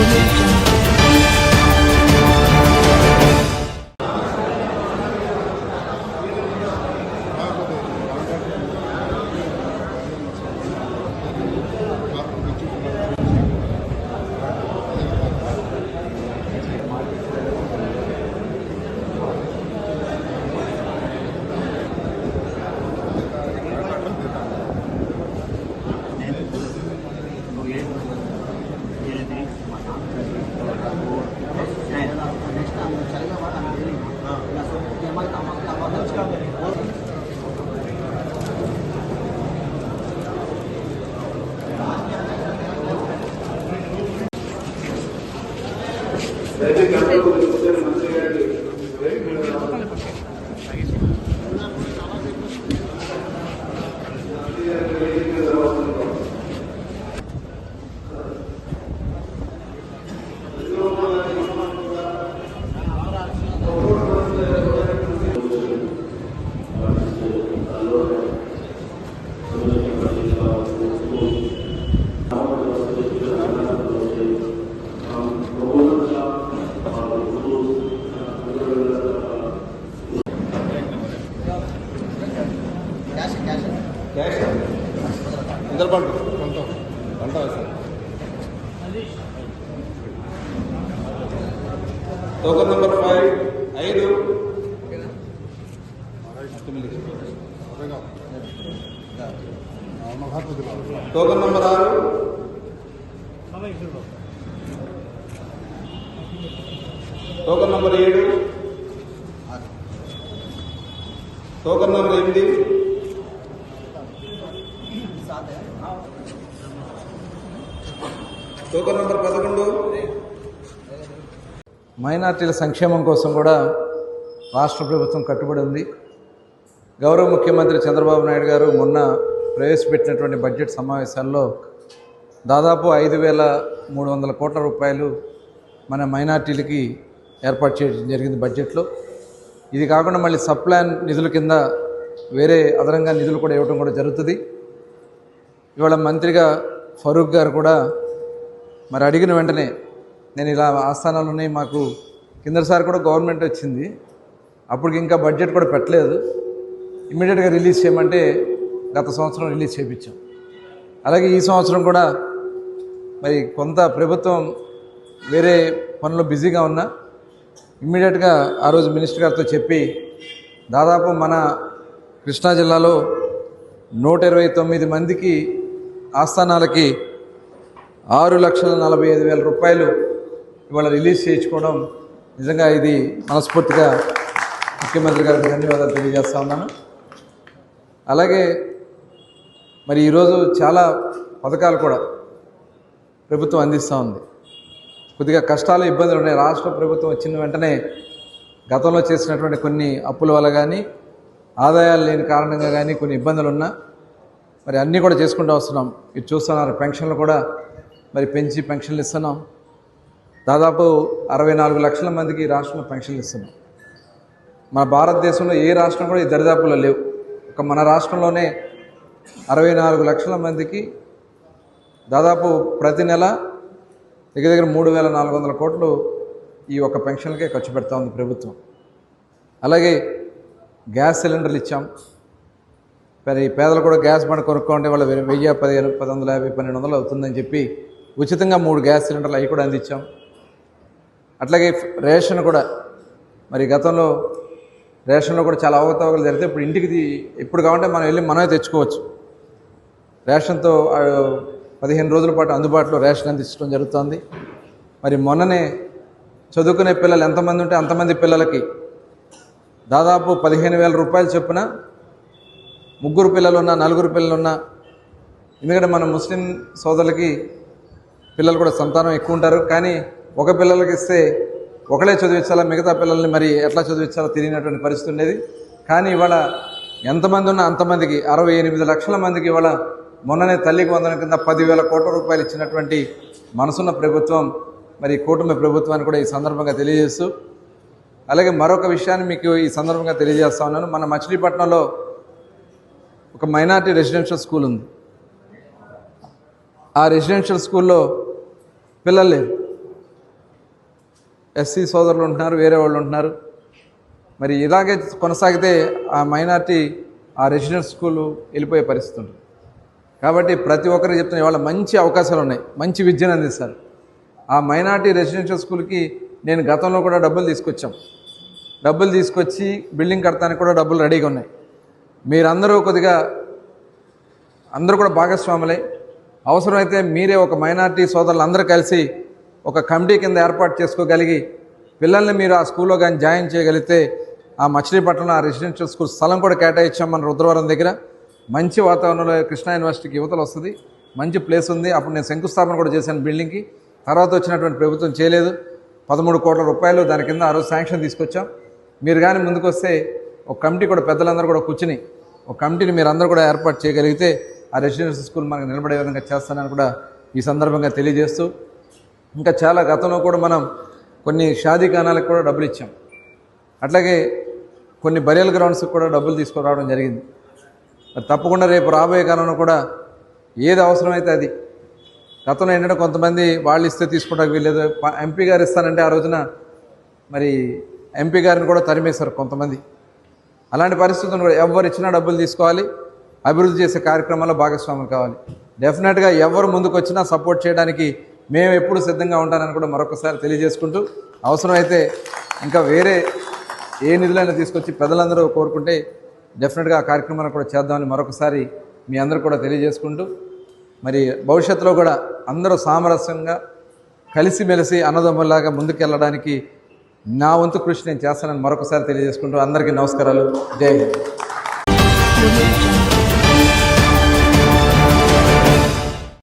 information. ఇందర్బండు గంట sir token number five ఐదు. టోకన్ నెంబర్ ఆరు. టోకన్ నెంబర్ ఏడు. టోకన్ నెంబర్ ఎనిమిది. టోకన్ నంబర్ పదకొండు. మైనార్టీల సంక్షేమం కోసం కూడా రాష్ట్ర ప్రభుత్వం కట్టుబడి ఉంది. గౌరవ ముఖ్యమంత్రి చంద్రబాబు నాయుడు గారు మొన్న ప్రవేశపెట్టినటువంటి బడ్జెట్ సమావేశాల్లో దాదాపు ఐదు వేల మూడు వందల కోట్ల రూపాయలు మన మైనార్టీలకి ఏర్పాటు చేయడం జరిగింది బడ్జెట్లో. ఇది కాకుండా మళ్ళీ సప్లాన్ నిధుల కింద వేరే అదనంగా నిధులు కూడా ఇవ్వడం కూడా జరుగుతుంది. ఇవాళ మంత్రిగా ఫరూక్ గారు కూడా మరి అడిగిన వెంటనే నేను ఇలా ఆస్థానాలు ఉన్నాయి మాకు కిందసారి కూడా గవర్నమెంట్ వచ్చింది. అప్పటికి ఇంకా బడ్జెట్ కూడా పెట్టలేదు. ఇమ్మీడియట్గా రిలీజ్ చేయమంటే గత సంవత్సరం రిలీజ్ చేయించాం. అలాగే ఈ సంవత్సరం కూడా మరి కొంత ప్రభుత్వం వేరే పనులు బిజీగా ఉన్నా ఇమ్మీడియట్గా ఆ రోజు మినిస్టర్ గారితో చెప్పి దాదాపు మన కృష్ణా జిల్లాలో నూట ఇరవై తొమ్మిది మందికి ఆస్థానాలకి ఆరు లక్షల నలభై ఐదు వేల రూపాయలు ఇవాళ రిలీజ్ చేయించుకోవడం నిజంగా ఇది మనస్ఫూర్తిగా ముఖ్యమంత్రి గారికి ధన్యవాదాలు తెలియజేస్తా ఉన్నాను. అలాగే మరి ఈరోజు చాలా పథకాలు కూడా ప్రభుత్వం అందిస్తూ ఉంది. కొద్దిగా కష్టాలు ఇబ్బందులు ఉన్నాయి. రాష్ట్ర ప్రభుత్వం వచ్చిన వెంటనే గతంలో చేసినటువంటి కొన్ని అప్పుల వల్ల కానీ ఆదాయాలు లేని కారణంగా కానీ కొన్ని ఇబ్బందులు ఉన్నా మరి అన్నీ కూడా చేసుకుంటూ వస్తున్నాం. ఇది చూస్తున్నారు పెన్షన్లు కూడా మరి పెంచి పెన్షన్లు ఇస్తున్నాం. దాదాపు అరవై నాలుగు లక్షల మందికి ఈ రాష్ట్రంలో పెన్షన్లు ఇస్తున్నాం. మన భారతదేశంలో ఏ రాష్ట్రం కూడా ఈ దరిదాపుల్లో లేవు. ఒక మన రాష్ట్రంలోనే అరవై నాలుగు లక్షల మందికి దాదాపు ప్రతి నెల దగ్గర దగ్గర మూడు వేల నాలుగు వందల కోట్లు ఈ ఒక్క పెన్షన్కే ఖర్చు పెడతా ఉంది ప్రభుత్వం. అలాగే గ్యాస్ సిలిండర్లు ఇచ్చాం. మరి పేదలు కూడా గ్యాస్ బండ కొనుక్కోండి వాళ్ళ వెయ్యి పదిహేను పది వందల యాభై పన్నెండు వందలు అవుతుందని చెప్పి ఉచితంగా మూడు గ్యాస్ సిలిండర్లు అవి కూడా అందించాం. అట్లాగే రేషన్ కూడా. మరి గతంలో రేషన్లో కూడా చాలా అవకతవకలు జరిగితే ఇప్పుడు ఇంటికి ఇప్పుడు ఎప్పుడు కావాలంటే మనం వెళ్ళి మనమే తెచ్చుకోవచ్చు. రేషన్తో పదిహేను రోజుల పాటు అందుబాటులో రేషన్ అందించడం జరుగుతుంది. మరి మొన్ననే చదువుకునే పిల్లలు ఎంతమంది ఉంటే అంతమంది పిల్లలకి దాదాపు పదిహేను వేల రూపాయలు చొప్పున ముగ్గురు పిల్లలున్నా నలుగురు పిల్లలున్నా ఎందుకంటే మన ముస్లిం సోదరులకి పిల్లలు కూడా సంతానం ఎక్కువ ఉంటారు. కానీ ఒక పిల్లలకి ఇస్తే ఒకడే చదివించాలా మిగతా పిల్లల్ని మరి ఎట్లా చదివించాలో తెలియనటువంటి పరిస్థితి ఉండేది. కానీ ఇవాళ ఎంతమంది ఉన్నా అంతమందికి అరవై ఎనిమిది లక్షల మందికి ఇవాళ మొన్ననే తల్లికి వందన కింద పదివేల కోట్ల రూపాయలు ఇచ్చినటువంటి మనసున్న ప్రభుత్వం మరి కూటమి ప్రభుత్వాన్ని కూడా ఈ సందర్భంగా తెలియజేస్తూ అలాగే మరొక విషయాన్ని మీకు ఈ సందర్భంగా తెలియజేస్తా ఉన్నాను. మన మచిలీపట్నంలో ఒక మైనార్టీ రెసిడెన్షియల్ స్కూల్ ఉంది. ఆ రెసిడెన్షియల్ స్కూల్లో పిల్లలు లేరు ఎస్సీ సోదరులు ఉంటున్నారు వేరే వాళ్ళు ఉంటున్నారు. మరి ఇలాగే కొనసాగితే ఆ మైనార్టీ ఆ రెసిడెంట్ స్కూల్ వెళ్ళిపోయే పరిస్థితి ఉంటుంది. కాబట్టి ప్రతి ఒక్కరికి చెప్తున్న ఇవాళ మంచి అవకాశాలు ఉన్నాయి. మంచి విద్యను అందిస్తారు. ఆ మైనార్టీ రెసిడెన్షియల్ స్కూల్కి నేను గతంలో కూడా డబ్బులు తీసుకొచ్చాం. డబ్బులు తీసుకొచ్చి బిల్డింగ్ కడతానికి కూడా డబ్బులు రెడీగా ఉన్నాయి. మీరందరూ కొద్దిగా అందరూ కూడా భాగస్వాములై అవసరమైతే మీరే ఒక మైనార్టీ సోదరులు అందరూ కలిసి ఒక కమిటీ కింద ఏర్పాటు చేసుకోగలిగి పిల్లల్ని మీరు ఆ స్కూల్లో కానీ జాయిన్ చేయగలిగితే ఆ మచిలీపట్నంలో ఆ రెసిడెన్షియల్ స్కూల్ స్థలం కూడా కేటాయించాం మన రుద్రవరం దగ్గర మంచి వాతావరణంలో కృష్ణా యూనివర్సిటీకి యువతలు వస్తుంది. మంచి ప్లేస్ ఉంది. అప్పుడు నేను శంకుస్థాపన కూడా చేశాను బిల్డింగ్కి. తర్వాత వచ్చినటువంటి ప్రభుత్వం చేయలేదు. పదమూడు కోట్ల రూపాయలు దాని కింద ఆ రోజు శాంక్షన్ తీసుకొచ్చాం. మీరు కానీ ముందుకు వస్తే ఒక కమిటీ కూడా పెద్దలందరూ కూడా కూర్చుని ఒక కమిటీని మీరు అందరూ కూడా ఏర్పాటు చేయగలిగితే ఆ రెసిడెన్షియల్ స్కూల్ మనకు నిలబడే విధంగా చేస్తానని కూడా ఈ సందర్భంగా తెలియజేస్తూ ఇంకా చాలా గతంలో కూడా మనం కొన్ని షాదీ కాణాలకు కూడా డబ్బులు ఇచ్చాం. అట్లాగే కొన్ని బరియల్ గ్రౌండ్స్కి కూడా డబ్బులు తీసుకురావడం జరిగింది. మరి తప్పకుండా రేపు రాబోయే కాలంలో కూడా ఏది అవసరమైతే అది. గతంలో ఏంటంటే కొంతమంది వాళ్ళు ఇస్తే తీసుకోవడానికి వీల్లేదు. ఎంపీ గారు ఇస్తానంటే ఆ రోజున మరి ఎంపీ గారిని కూడా తరిమేశారు కొంతమంది. అలాంటి పరిస్థితులను కూడా ఎవరు ఇచ్చినా డబ్బులు తీసుకోవాలి. అభివృద్ధి చేసే కార్యక్రమాల్లో భాగస్వాములు కావాలి. డెఫినెట్గా ఎవరు ముందుకు వచ్చినా సపోర్ట్ చేయడానికి మేము ఎప్పుడు సిద్ధంగా ఉంటానని కూడా మరొకసారి తెలియజేసుకుంటూ అవసరమైతే ఇంకా వేరే ఏ నిధులైనా తీసుకొచ్చి ప్రజలందరూ కోరుకుంటే డెఫినెట్గా ఆ కార్యక్రమాన్ని కూడా చేద్దామని మరొకసారి మీ అందరూ కూడా తెలియజేసుకుంటూ మరి భవిష్యత్తులో కూడా అందరూ సామరస్యంగా కలిసిమెలిసి అన్నదమ్ములాగా ముందుకెళ్ళడానికి నా వంతు కృషి నేను చేస్తానని మరొకసారి తెలియజేసుకుంటూ అందరికీ నమస్కారాలు. జై హింద్.